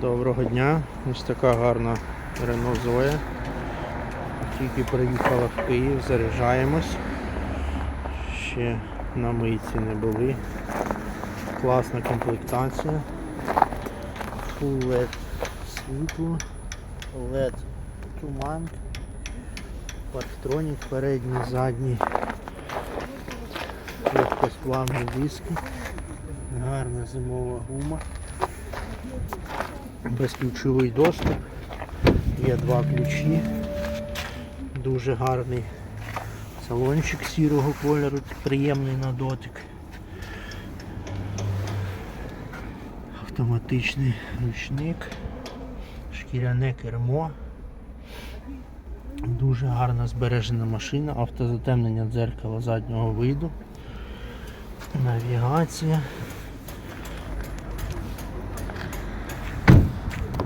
Доброго дня. Ось така гарна Renault Zoe. Тільки приїхала в Київ, заряджаємось. Ще на мийці не були. Класна комплектація. Full LED світло, LED туман, парктронік передній, задній, легкосплавні диски, гарна зимова гума безключовий доступ. Є два ключі. Дуже гарний салончик сірого кольору, приємний на дотик. Автоматичний ручник, шкіряне кермо. Дуже гарна збережена машина, автозатемнення дзеркала заднього виду, навігація.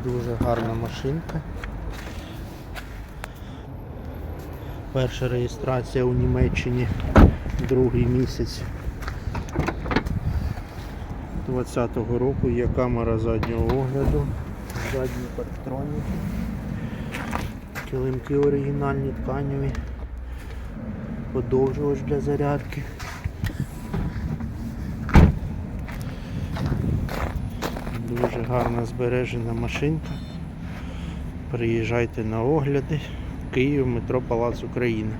Дуже гарна машинка. Перша реєстрація у Німеччині другий місяць 20-го року є камера заднього огляду, задні парктроніки, килимки оригінальні тканеві, подовжувач для зарядки. Дуже гарна збережена машинка. Приїжджайте на огляди. Київ, метро Палац України.